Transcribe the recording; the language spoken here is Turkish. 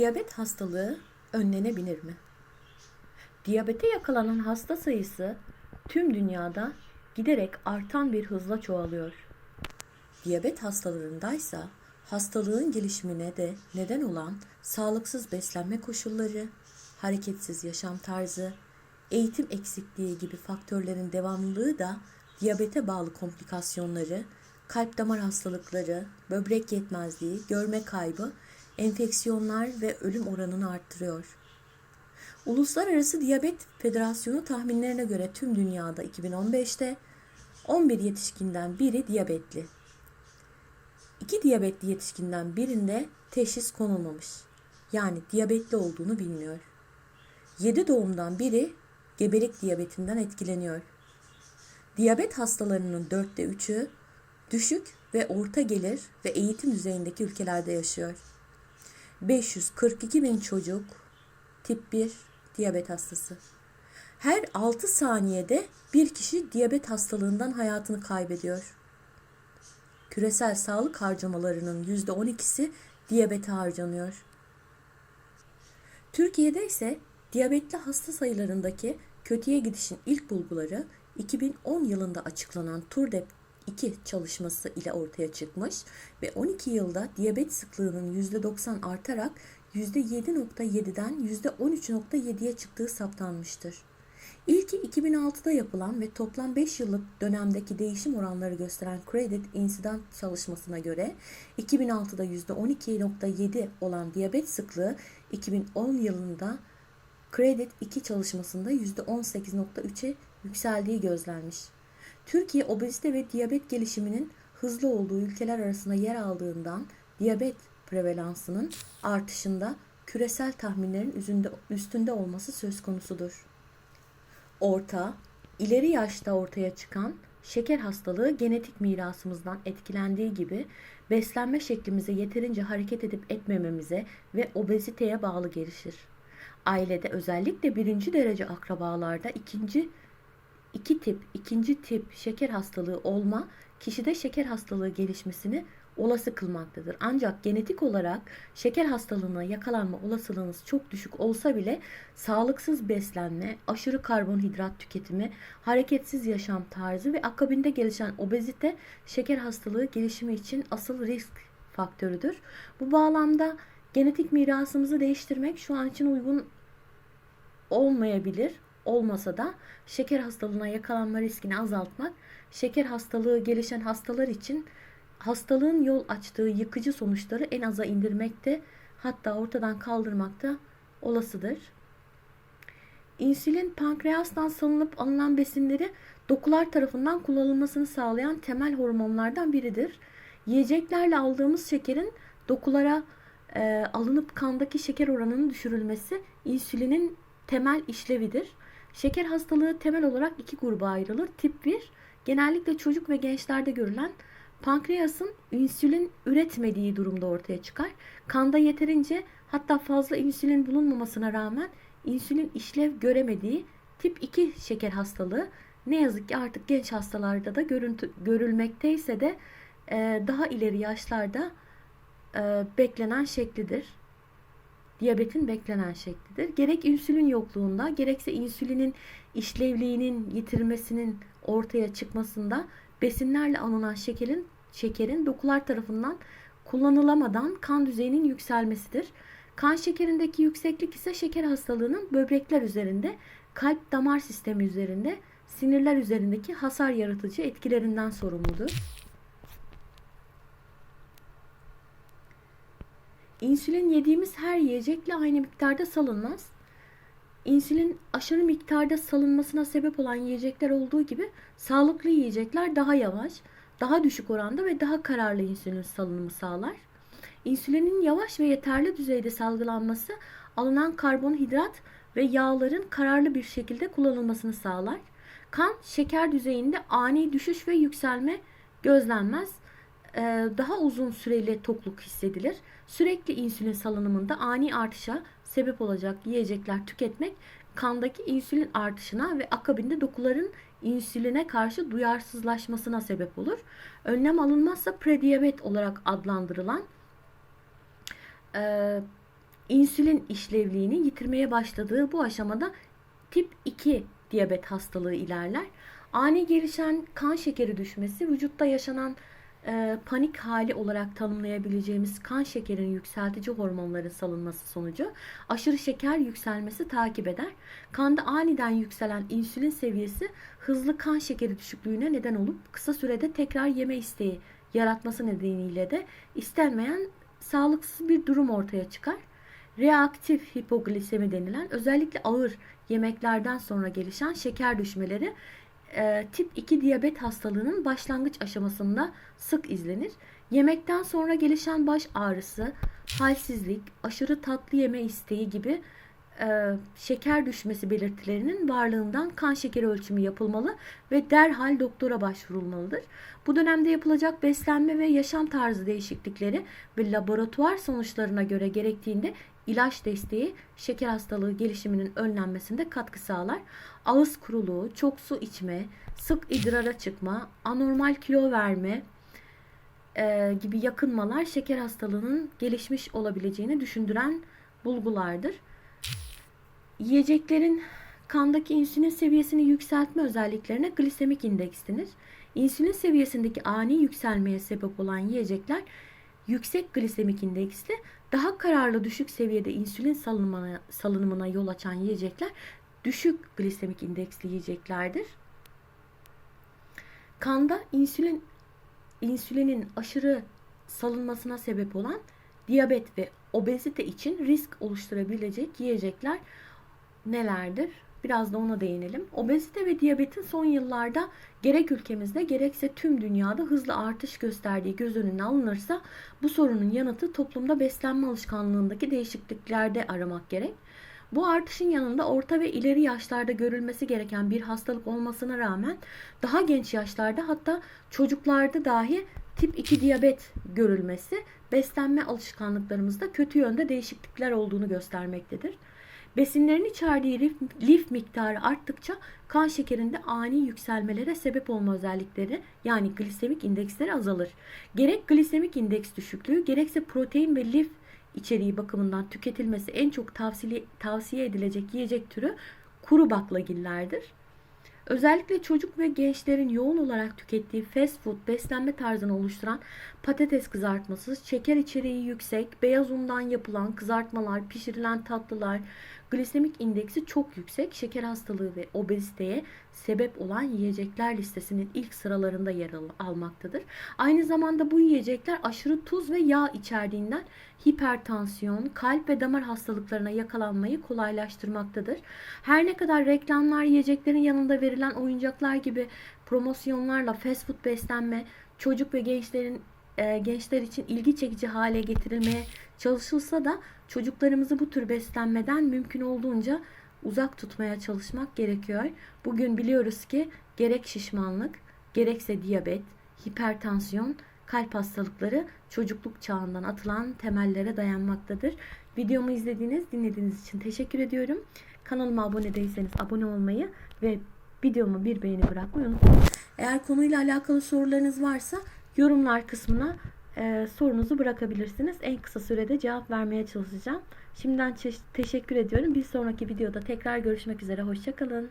Diyabet hastalığı önlenebilir mi? Diyabete yakalanan hasta sayısı tüm dünyada giderek artan bir hızla çoğalıyor. Diyabet hastalarındaysa hastalığın gelişimine de neden olan sağlıksız beslenme koşulları, hareketsiz yaşam tarzı, eğitim eksikliği gibi faktörlerin devamlılığı da diyabete bağlı komplikasyonları, kalp damar hastalıkları, böbrek yetmezliği, görme kaybı, enfeksiyonlar ve ölüm oranını arttırıyor. Uluslararası Diyabet Federasyonu tahminlerine göre tüm dünyada 2015'te 11 yetişkinden biri diyabetli. 2 diyabetli yetişkinden birinde teşhis konulmamış. Yani diyabetli olduğunu bilmiyor. 7 doğumdan biri gebelik diyabetinden etkileniyor. Diyabet hastalarının dörtte üçü düşük ve orta gelir ve eğitim düzeyindeki ülkelerde yaşıyor. 542 bin çocuk tip 1 diyabet hastası. Her 6 saniyede bir kişi diyabet hastalığından hayatını kaybediyor. Küresel sağlık harcamalarının %12'si diyabete harcanıyor. Türkiye'de ise diyabetli hasta sayılarındaki kötüye gidişin ilk bulguları 2010 yılında açıklanan TURDEP 2 çalışması ile ortaya çıkmış ve 12 yılda diyabet sıklığının %90 artarak %7.7'den %13.7'ye çıktığı saptanmıştır. İlki 2006'da yapılan ve toplam 5 yıllık dönemdeki değişim oranları gösteren Credit Incident çalışmasına göre 2006'da %12.7 olan diyabet sıklığı 2010 yılında Credit 2 çalışmasında %18.3'e yükseldiği gözlenmiş. Türkiye obezite ve diyabet gelişiminin hızlı olduğu ülkeler arasında yer aldığından diyabet prevalansının artışında küresel tahminlerin üstünde olması söz konusudur. Orta, ileri yaşta ortaya çıkan şeker hastalığı genetik mirasımızdan etkilendiği gibi beslenme şeklimize yeterince hareket edip etmememize ve obeziteye bağlı gelişir. Ailede özellikle birinci derece akrabalarda ikinci iki tip, ikinci tip şeker hastalığı olma kişide şeker hastalığı gelişmesini olası kılmaktadır. Ancak genetik olarak şeker hastalığına yakalanma olasılığınız çok düşük olsa bile sağlıksız beslenme, aşırı karbonhidrat tüketimi, hareketsiz yaşam tarzı ve akabinde gelişen obezite şeker hastalığı gelişimi için asıl risk faktörüdür. Bu bağlamda genetik mirasımızı değiştirmek şu an için uygun olmayabilir. Olmasa da şeker hastalığına yakalanma riskini azaltmak, şeker hastalığı gelişen hastalar için hastalığın yol açtığı yıkıcı sonuçları en aza indirmekte hatta ortadan kaldırmakta olasıdır. İnsülin pankreastan salınıp alınan besinleri dokular tarafından kullanılmasını sağlayan temel hormonlardan biridir. Yiyeceklerle aldığımız şekerin dokulara e, alınıp kandaki şeker oranının düşürülmesi insülinin temel işlevidir. Şeker hastalığı temel olarak iki gruba ayrılır. Tip 1 genellikle çocuk ve gençlerde görülen pankreasın insülin üretmediği durumda ortaya çıkar. Kanda yeterince hatta fazla insülin bulunmamasına rağmen insülin işlev göremediği tip 2 şeker hastalığı ne yazık ki artık genç hastalarda da görüntü, görülmekteyse de e, daha ileri yaşlarda e, beklenen şeklidir. Diyabetin beklenen şeklidir. Gerek insülin yokluğunda gerekse insülinin işlevliğinin yitirmesinin ortaya çıkmasında besinlerle alınan şekerin şekerin dokular tarafından kullanılamadan kan düzeyinin yükselmesidir. Kan şekerindeki yükseklik ise şeker hastalığının böbrekler üzerinde, kalp damar sistemi üzerinde, sinirler üzerindeki hasar yaratıcı etkilerinden sorumludur. İnsülin yediğimiz her yiyecekle aynı miktarda salınmaz. İnsülin aşırı miktarda salınmasına sebep olan yiyecekler olduğu gibi sağlıklı yiyecekler daha yavaş, daha düşük oranda ve daha kararlı insülin salınımı sağlar. İnsülinin yavaş ve yeterli düzeyde salgılanması alınan karbonhidrat ve yağların kararlı bir şekilde kullanılmasını sağlar. Kan şeker düzeyinde ani düşüş ve yükselme gözlenmez. Ee, daha uzun süreli tokluk hissedilir. Sürekli insülin salınımında ani artışa sebep olacak yiyecekler tüketmek kandaki insülin artışına ve akabinde dokuların insüline karşı duyarsızlaşmasına sebep olur. Önlem alınmazsa prediyabet olarak adlandırılan e, insülin işlevliğini yitirmeye başladığı bu aşamada tip 2 diyabet hastalığı ilerler. Ani gelişen kan şekeri düşmesi vücutta yaşanan e, panik hali olarak tanımlayabileceğimiz kan şekerinin yükseltici hormonların salınması sonucu aşırı şeker yükselmesi takip eder. Kanda aniden yükselen insülin seviyesi hızlı kan şekeri düşüklüğüne neden olup kısa sürede tekrar yeme isteği yaratması nedeniyle de istenmeyen sağlıksız bir durum ortaya çıkar. Reaktif hipoglisemi denilen özellikle ağır yemeklerden sonra gelişen şeker düşmeleri e, tip 2 diyabet hastalığının başlangıç aşamasında sık izlenir. Yemekten sonra gelişen baş ağrısı, halsizlik, aşırı tatlı yeme isteği gibi e, şeker düşmesi belirtilerinin varlığından kan şekeri ölçümü yapılmalı ve derhal doktora başvurulmalıdır. Bu dönemde yapılacak beslenme ve yaşam tarzı değişiklikleri ve laboratuvar sonuçlarına göre gerektiğinde ilaç desteği şeker hastalığı gelişiminin önlenmesinde katkı sağlar. Ağız kuruluğu, çok su içme, sık idrara çıkma, anormal kilo verme e, gibi yakınmalar şeker hastalığının gelişmiş olabileceğini düşündüren bulgulardır. Yiyeceklerin kandaki insülin seviyesini yükseltme özelliklerine glisemik indeks denir. İnsülin seviyesindeki ani yükselmeye sebep olan yiyecekler yüksek glisemik indeksli daha kararlı düşük seviyede insülin salınımına, salınımına yol açan yiyecekler düşük glisemik indeksli yiyeceklerdir. Kanda insülin insülinin aşırı salınmasına sebep olan diyabet ve obezite için risk oluşturabilecek yiyecekler nelerdir? Biraz da ona değinelim. Obezite ve diyabetin son yıllarda gerek ülkemizde gerekse tüm dünyada hızlı artış gösterdiği göz önüne alınırsa bu sorunun yanıtı toplumda beslenme alışkanlığındaki değişikliklerde aramak gerek. Bu artışın yanında orta ve ileri yaşlarda görülmesi gereken bir hastalık olmasına rağmen daha genç yaşlarda hatta çocuklarda dahi tip 2 diyabet görülmesi beslenme alışkanlıklarımızda kötü yönde değişiklikler olduğunu göstermektedir. Besinlerin içerdiği lif, lif miktarı arttıkça kan şekerinde ani yükselmelere sebep olma özellikleri yani glisemik indeksleri azalır. Gerek glisemik indeks düşüklüğü gerekse protein ve lif içeriği bakımından tüketilmesi en çok tavsiye, tavsiye edilecek yiyecek türü kuru baklagillerdir. Özellikle çocuk ve gençlerin yoğun olarak tükettiği fast food beslenme tarzını oluşturan patates kızartması, şeker içeriği yüksek, beyaz undan yapılan kızartmalar, pişirilen tatlılar, glisemik indeksi çok yüksek, şeker hastalığı ve obeziteye sebep olan yiyecekler listesinin ilk sıralarında yer almaktadır. Aynı zamanda bu yiyecekler aşırı tuz ve yağ içerdiğinden hipertansiyon, kalp ve damar hastalıklarına yakalanmayı kolaylaştırmaktadır. Her ne kadar reklamlar yiyeceklerin yanında verilen oyuncaklar gibi promosyonlarla fast food beslenme çocuk ve gençlerin e, gençler için ilgi çekici hale getirilmeye çalışılsa da çocuklarımızı bu tür beslenmeden mümkün olduğunca uzak tutmaya çalışmak gerekiyor. Bugün biliyoruz ki gerek şişmanlık, gerekse diyabet, hipertansiyon, kalp hastalıkları çocukluk çağından atılan temellere dayanmaktadır. Videomu izlediğiniz, dinlediğiniz için teşekkür ediyorum. Kanalıma abone değilseniz abone olmayı ve videomu bir beğeni bırakmayı unutmayın. Eğer konuyla alakalı sorularınız varsa yorumlar kısmına e, sorunuzu bırakabilirsiniz. En kısa sürede cevap vermeye çalışacağım. Şimdiden teşekkür ediyorum. Bir sonraki videoda tekrar görüşmek üzere. Hoşçakalın.